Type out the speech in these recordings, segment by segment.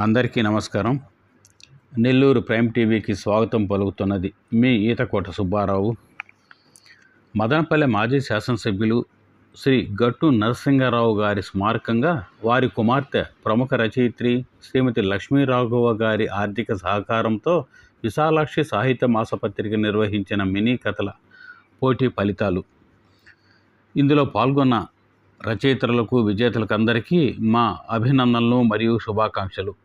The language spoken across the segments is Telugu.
అందరికీ నమస్కారం. నెల్లూరు ప్రైమ్ టీవీకి స్వాగతం పలుకుతున్నది మీ ఈతకోట సుబ్బారావు. మదనపల్లె మాజీ శాసనసభ్యులు శ్రీ గట్టు నరసింహారావు గారి స్మారకంగా వారి కుమార్తె ప్రముఖ రచయిత్రి శ్రీమతి లక్ష్మీ రాఘవ గారి ఆర్థిక సహకారంతో విశాలాక్షి సాహిత్య మాసపత్రిక నిర్వహించిన మినీ కథల పోటీ ఫలితాలు. ఇందులో పాల్గొన్న రచయితలకు విజేతలకు అందరికీ మా అభినందనలు మరియు శుభాకాంక్షలు.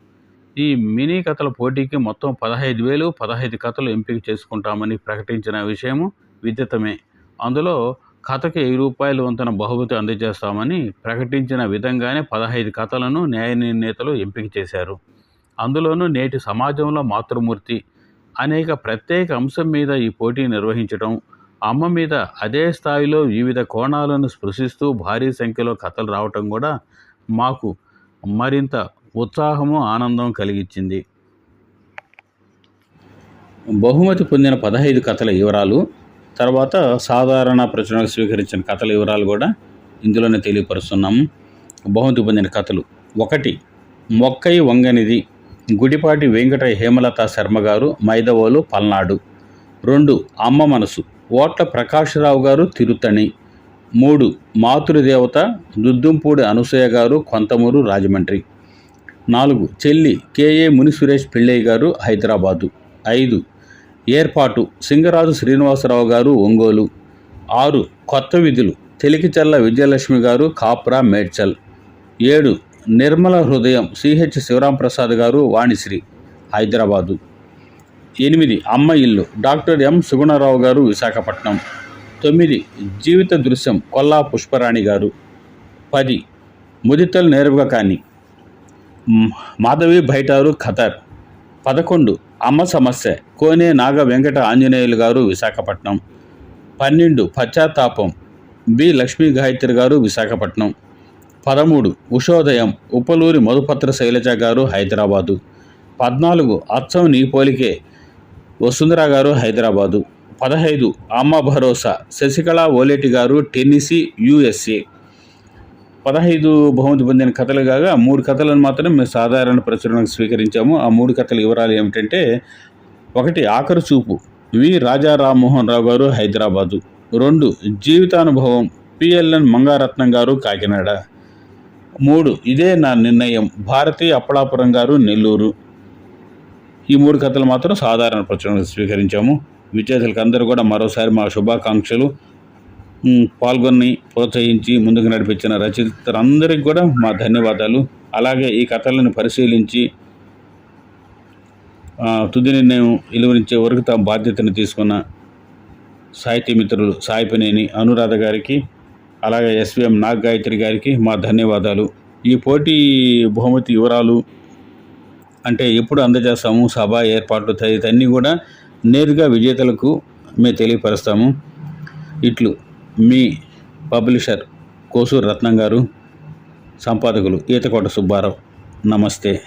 ఈ మినీ కథల పోటీకి మొత్తం పదహైదు వేలు పదహైదు కథలు ఎంపిక చేసుకుంటామని ప్రకటించిన విషయము విదితమే. అందులో కథకి వెయ్యి రూపాయలు వంతున బహుమతి అందజేస్తామని ప్రకటించిన విధంగానే పదహైదు కథలను న్యాయ నిర్ణేతలు ఎంపిక చేశారు. అందులోనూ నేటి సమాజంలో మాతృమూర్తి అనేక ప్రత్యేక అంశం మీద ఈ పోటీ నిర్వహించడం అమ్మ మీద అదే స్థాయిలో వివిధ కోణాలను స్పృశిస్తూ భారీ సంఖ్యలో కథలు రావటం కూడా మాకు మరింత ఉత్సాహము ఆనందం కలిగించింది బహుమతి పొందిన పదహైదు కథల వివరాలు తర్వాత సాధారణ ప్రచురణకు స్వీకరించిన కథల వివరాలు కూడా ఇందులోనే తెలియపరుస్తున్నాము బహుమతి పొందిన కథలు ఒకటి మొక్కై వంగనిది గుడిపాటి వెంకట హేమలత శర్మ గారు మైదవోలు పల్నాడు. రెండు అమ్మ మనసు ఓట్ల ప్రకాశ్రావు గారు తిరుత్తణి మూడు మాతృదేవత దుద్దుంపూడి అనసూయ గారు కొంతమూరు రాజమండ్రి. నాలుగు చెల్లి కేఏ ముని సురేష్ పిళ్ళయ్య గారు హైదరాబాదు. ఐదు ఏర్పాటు సింగరాజు శ్రీనివాసరావు గారు ఒంగోలు. ఆరు కొత్త విధులు తెలికిచల్ల విజయలక్ష్మి గారు కాప్రా మేడ్చల్. ఏడు నిర్మల హృదయం సిహెచ్ శివరాంప్రసాద్ గారు వాణిశ్రీ హైదరాబాదు. ఎనిమిది అమ్మ ఇల్లు డాక్టర్ ఎం. సుగుణరావు గారు విశాఖపట్నం. తొమ్మిది జీవిత దృశ్యం కొల్లా పుష్పరాణి గారు. పది ముదితల్ నేరుగా కానీ మాధవి భైటారు ఖతర్. పదకొండు. అమ్మ సమస్య. కోనే నాగ వెంకట ఆంజనేయులు గారు విశాఖపట్నం. పన్నెండు. పశ్చాత్తాపం. బి. లక్ష్మీ గాయత్రి గారు విశాఖపట్నం. పదమూడు. ఉషోదయం. ఉపలూరి మధుపత్ర శైలజ గారు హైదరాబాదు. పద్నాలుగు. అచ్చం నీ పోలికే వసుంధర గారు హైదరాబాదు. పదహైదు. అమ్మ భరోసా. శశికళ ఓలేటి గారు టెన్నిసీ యుఎస్ఏ. పదహైదు బహుమతి పొందిన కథలు కాగా మూడు కథలను మాత్రం మేము సాధారణ ప్రచురణకు స్వీకరించాము. ఆ మూడు కథల వివరాలు ఏమిటంటే ఒకటి ఆఖరు చూపు వి రాజా రామ్మోహన్ రావు గారు హైదరాబాదు. రెండు జీవితానుభవం పిఎల్ఎన్ మంగారత్నం గారు కాకినాడ. మూడు ఇదే నా నిర్ణయం భారతి అప్పలాపురం గారు నెల్లూరు. ఈ మూడు కథలు మాత్రం సాధారణ ప్రచురణకు స్వీకరించాము. విద్యార్థులకు అందరూ కూడా మరోసారి మా శుభాకాంక్షలు. పాల్గొని ప్రోత్సహించి ముందుకు నడిపించిన రచయితలందరికీ కూడా మా ధన్యవాదాలు. అలాగే ఈ కథలను పరిశీలించి తుది నిర్ణయం ఇలువరించే వరకు తమ బాధ్యతను తీసుకున్న సాహితీ మిత్రులు సాయిపినేని అనురాధ గారికి అలాగే ఎస్విఎం నాగ్ గాయత్రి గారికి మా ధన్యవాదాలు. ఈ పోటీ బహుమతి వివరాలు అంటే ఎప్పుడు అందజేస్తాము సభ ఏర్పాట్లు తదితన్నీ కూడా నేరుగా విజేతలకు మేము తెలియపరుస్తాము. ఇట్లు. మీ పబ్లిషర్ కోసూరు రత్నం గారు సంపాదకులు ఈతకోట సుబ్బారావు నమస్తే.